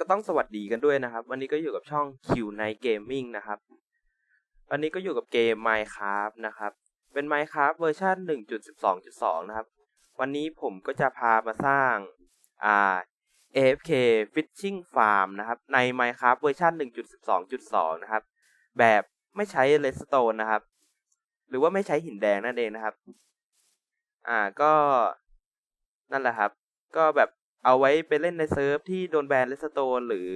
ก็ต้องสวัสดีกันด้วยนะครับ วันนี้ก็อยู่กับช่อง Q Night Gaming นะครับ วันนี้ก็อยู่กับเกม Minecraft นะครับ เป็น Minecraft เวอร์ชัน1.12.2 นะครับ วันนี้ผมก็จะพามาสร้างอ่า AFK Fishing Farm นะครับ ใน Minecraft เวอร์ชัน1.12.2 นะครับ แบบไม่ใช้ Redstone นะครับ หรือว่าไม่ใช้หินแดงนั่นเองนะครับ อ่าก็นั่นแหละครับ ก็แบบ เอาไว้ไปเล่นในเซิร์ฟที่โดนแบนเลสโตนหรือ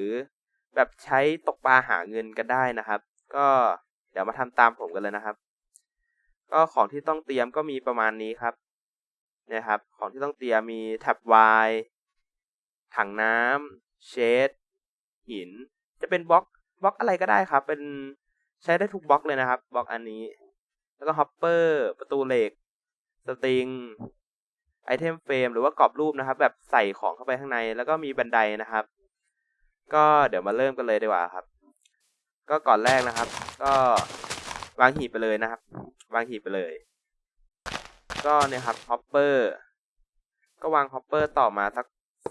แบบใช้ตกปลาหาเงินกันได้นะครับ ก็เดี๋ยวมาทำตามผมกันเลยนะครับ ก็ของที่ต้องเตรียมก็มีประมาณนี้ครับนี่ยครับ ของที่ต้องเตรียมมีแท็บไวถังน้ำเชดหิน จะเป็นบล็อกบล็อกอะไรก็ได้ครับ เป็นใช้ได้ทุกบล็อกเลยนะครับบล็อกอันนี้ แล้วก็ฮอปเปอร์ ประตูเหล็ก สตริง ไอเทมเฟรมหรือว่ากรอบรูปนะครับ แบบใส่ของเข้าไปข้างใน แล้วก็มีบันไดนะครับ ก็เดี๋ยวมาเริ่มกันเลยดีกว่าครับ ก็ก่อนแรกนะครับ ก็วางหีบไปเลยนะครับ วางหีบไปเลย ก็เนี่ยครับฮอปเปอร์ก็วางฮอปเปอร์ต่อมาสัก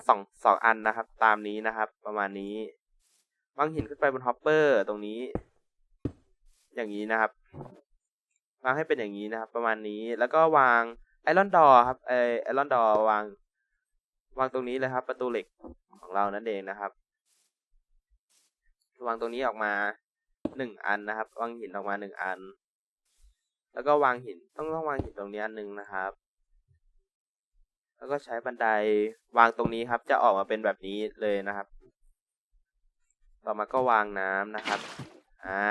สองสองอันนะครับ ตามนี้นะครับ ประมาณนี้วางหินขึ้นไปบนฮอปเปอร์ตรงนี้ อย่างนี้นะครับวางให้เป็นอย่างนี้นะครับ ประมาณนี้แล้วก็วาง ไอรอนดอครับไอไอรอนดอวาง วางตรงนี้เลยครับ ประตูเหล็กของเรานั่นเองนะครับ วางตรงนี้ออกมาหนึ่งอันนะครับ วางหินออกมาหนึ่งอัน แล้วก็วางหินต้องต้องวางหินตรงนี้อันหนึ่งนะครับ แล้วก็ใช้บันไดวางตรงนี้ครับ จะออกมาเป็นแบบนี้เลยนะครับ ต่อมาก็วางน้ำนะครับ อ่า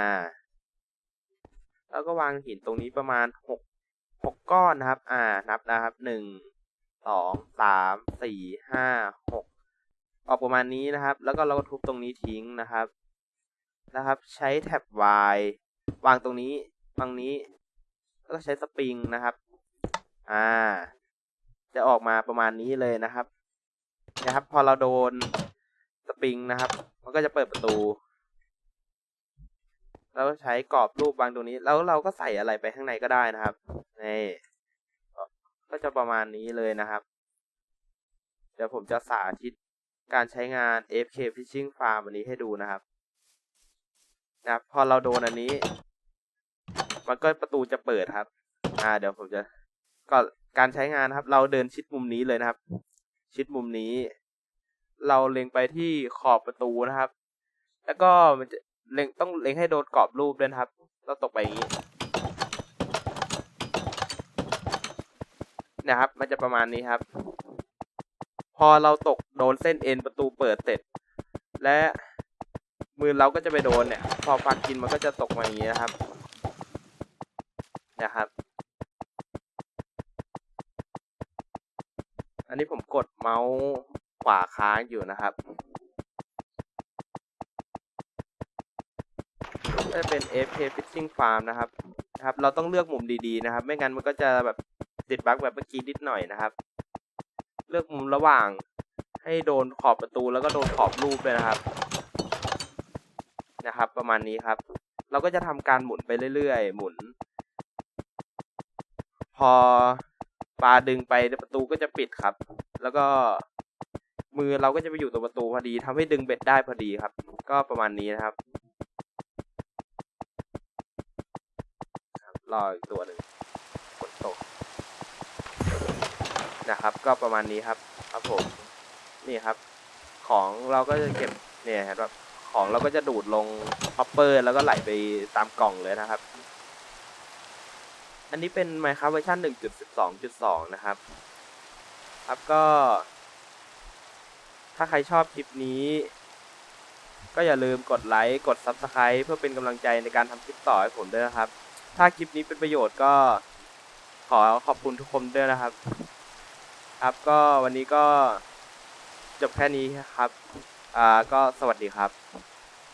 แล้วก็วางหินตรงนี้ประมาณหก หกก้อนนะครับ อ่า นับนะครับหนึ่งสองสามสี่ห้าหกออกประมาณนี้นะครับ แล้วก็เราก็ทุบตรงนี้ทิ้งนะครับ นะครับ ใช้แท็บ Y วางตรงนี้ตรงนี้ แล้วก็ใช้สปริงนะครับ อ่า จะออกมาประมาณนี้เลยนะครับ นะครับ พอเราโดนสปริงนะครับ มันก็จะเปิดประตู แล้วใช้กรอบรูปวางตรงนี้ แล้วเราก็ใส่อะไรไปข้างในก็ได้นะครับนี่ก็จะประมาณนี้เลยนะครับ เดี๋ยวผมจะสาธิตการใช้งาน FK Fishing Farm วันนี้ให้ดูนะครับนะครับพอเราโดนอันนี้ มันก็ประตูจะเปิดครับ อ่า เดี๋ยวผมจะก็การใช้งานนะครับ เราเดินชิดมุมนี้เลยนะครับ ชิดมุมนี้ เราเล็งไปที่ขอบประตูนะครับ แล้วก็มันจะ เล็งต้องเล็งให้โดนกรอบรูปด้วยนะครับเราตกไปอย่างนี้นะครับ มันจะประมาณนี้ครับ พอเราตกโดนเส้นเอ็นประตูเปิดเสร็จ และมือเราก็จะไปโดนเนี่ย พอฟันกินมันก็จะตกมาอย่างนี้นะครับ นะครับ อันนี้ผมกดเมาส์ขวาค้างอยู่นะครับ ก็จะเป็น FK Fishing Farm นะครับนะครับ เราต้องเลือกมุมดีๆนะครับ ไม่งั้นมันก็จะแบบติดบั๊กแบบเมื่อกี้นิดหน่อยนะครับ เลือกมุมระหว่างให้โดนขอบประตูแล้วก็โดนขอบรูปเลยนะครับ นะครับ ประมาณนี้ครับ เราก็จะทำการหมุนไปเรื่อยๆ หมุน พอปลาดึงไปประตูก็จะปิดครับ แล้วก็มือเราก็จะไปอยู่ตรงประตูพอดีทำให้ดึงเบ็ดได้พอดีครับ ก็ประมาณนี้นะครับ รออีกตัวหนึ่งฝนตกนะครับ ก็ประมาณนี้ครับ ครับผม นี่ครับ ของเราก็จะเก็บเนี่ยครับของเราก็จะดูดลงฮอปเปอร์แล้วก็ไหลไปตามกล่องเลยนะครับ อันนี้เป็น Minecraft เวอร์ชัน1.12.2 นะครับ ครับก็ ถ้าใครชอบคลิปนี้ ก็อย่าลืมกดไลค์ กด Subscribe เพื่อเป็นกำลังใจในการทำคลิปต่อให้ผมด้วยนะครับ ถ้าคลิปนี้เป็นประโยชน์ก็ขอขอบคุณทุกคนด้วยนะครับ ครับก็วันนี้ก็จบแค่นี้ครับ อ่าก็สวัสดีครับ